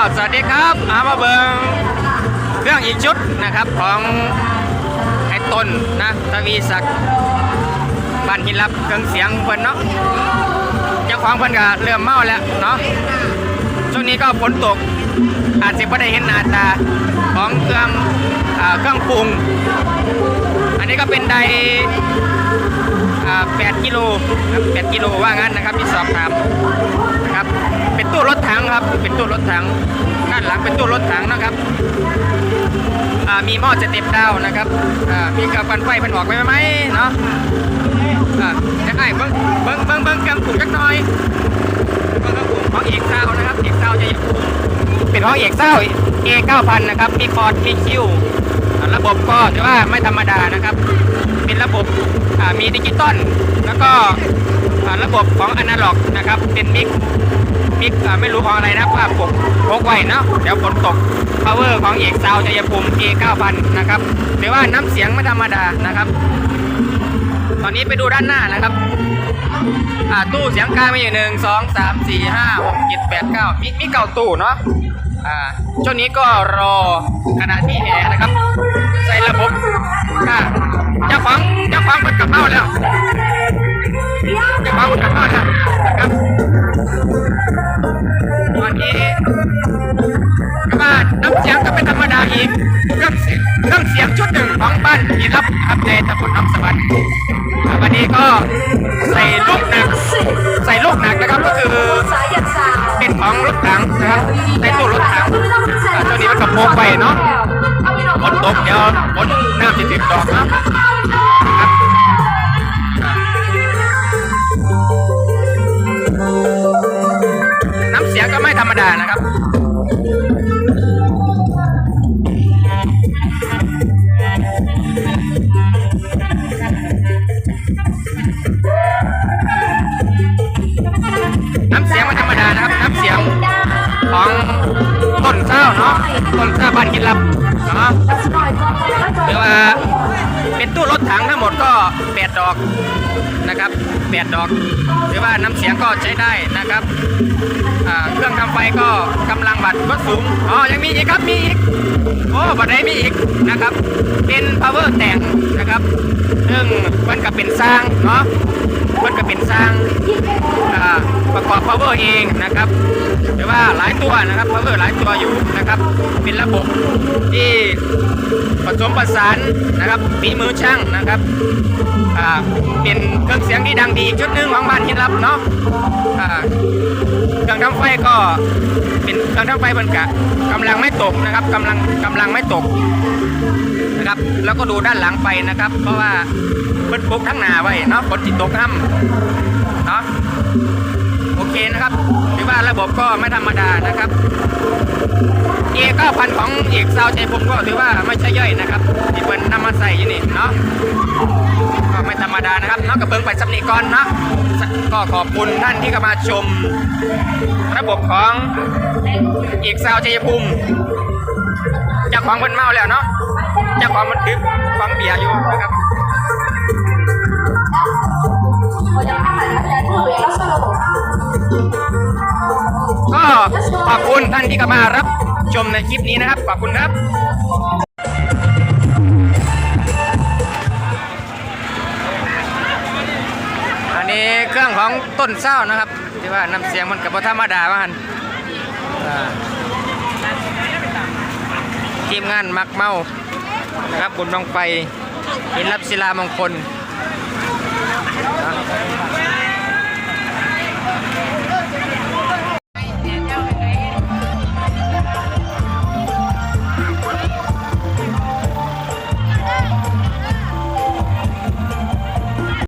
าวสวัสดีครับอามาเบิงเครื่องอีกชุดนะครับของไอ้ต้นนะทวีศักดิ์บ้านหินรับเครื่องเสียงเพิ่นเนาะเจ้าของเพิ่นก็เริ่มเมาแล้วเนาะช่วงนี้ก็ฝนตกอาจจะไม่ได้เห็นหน้าตาของเครื่องอเครื่องปรุง อันนี้ก็เป็นได 8กิโลครับ8กิโลว่างั้นนะครับที่สอบถามนะครับ เป็นตู้รถถังครับ เป็นตู้รถถังด้านหลังเป็นตู้รถถังนะครับมีหม้อจะเต็มดาวนะครับมีกระปันไฟมันออกไปไหมเนาะจะให้เบิ้งเบิ้งเบิ้งเบิ้งกำถูกจักหน่อยเบิ้งกำถูกของเอกเศร้านะครับเอกเศร้าจะอยู่เป็นของเอกเศร้า A 9000นะครับ มีคอร์ดมีคิว บบก็ถือว่าไม่ธรรมดานะครับ เป็นระบบมีดิจิตอลแล้วก็ระบบของอนาล็อกนะครับ เป็นมิกมิกไม่รู้ของอะไรนะภาพปกพกไว้เนาะเดี๋ยวฝนตก power ของเอกซาวชัยภูมิ A 9000 นะครับหรือว่าน้ำเสียงไม่ธรรมดานะครับ ตอนนี้ไปดูด้านหน้านะครับ อ่าตู้เสียงกลางมีอยู่หนึ่งสองสามสี่ห้าหกเจ็ดแปดเก้ามีมีเก้าตู้เนาะอ่าช่วงนี้ก็รอขณะที่แห่นะครับ ใส่ระบบอ่าจะฟังจะฟังมันกลับเข้าแล้วจะฟังมันกลับเข้าแล้ว อีกเครื่องเสียงเครื่องเสียงชุดหนึ่งของบ้านที่รับครับในตำบลน้ำสวรรค์วันนี้ก็ใส่ลูกหนักใส่ลูกหนักนะครับก็คือเป็นของรถถังนะครับในตู้รถถังอ่าตัวนี้มันกับโปกไปเนาะฝนตกเดี๋ยวฝนน้ำจะติดดอกนะครับน้ำเสียงก็ไม่ธรรมดานะครับ น้ำเสียงไม่ธรรมดานะครับ น้ำเสียงของต้นเศร้าเนาะ ต้นเศร้าบ้านกินลับเนาะหรือว่าเป็นตู้รถถังทั้งหมดก็แปดดอกนะครับแปดดอก หรือว่าน้ำเสียงก็ใช้ได้นะครับเครื่องทำไฟก็กำลังบัตรก็สูง อ๋อ ยังมีอีกครับ มีอีก โอ้บัตรไหนมีอีกนะครับ เป็น power แต่งนะครับ ซึ่งมันก็เป็นสร้างเนาะ ประกอบ power เองนะครับหรือว่าหลายตัวนะครับ power หลายตัวอยู่นะครับ เป็นระบบที่ผสมประสานนะครับฝีมือช่างนะครับเป็นเครื่องเสียงที่ดังดีอีกชุดหนึ่งของบ้านหินรับเนาะเครื่องทำไฟก็เป็นเครื่องทำไฟบรรกะกำลังไม่ตกนะครับกำลังกำลังไม่ตกนะครับ แล้วก็ดูด้านหลังไปนะครับ เพราะว่าเพิ่นปลุกทั้งหนาไว้เนาะฝนจิตตกห้ำเนาะ โอเคนะครับถือว่าระบบก็ไม่ธรรมดานะครับเอเก้าพันของเอกซาวใจผมก็ถือว่าไม่ใช่ย่อยนะครับที่เป็นนำมาใส่อยู่นี่เนาะก็ไม่ธรรมดานะครับเนาะกับเบิงไปสำนีก่อนเนาะก็ขอบคุณท่านที่เข้ามาชม ระบบของเอกซาวชัยภูมิเจ้าของเพิ่นเมาแล้วเนาะเจ้าของมันดึกฟังเบียร์อยู่นะครับ ก็ขอบคุณท่านที่เข้ามารับชมในคลิปนี้นะครับ ขอบคุณครับอันนี้เครื่องของต้นเศร้านะครับ ที่ว่าน้ำเสียงมันกับธรรมดาว่าหันทีมงานมักเมานะครับบุญบังไฟหินรับศิลามงคล Thank you.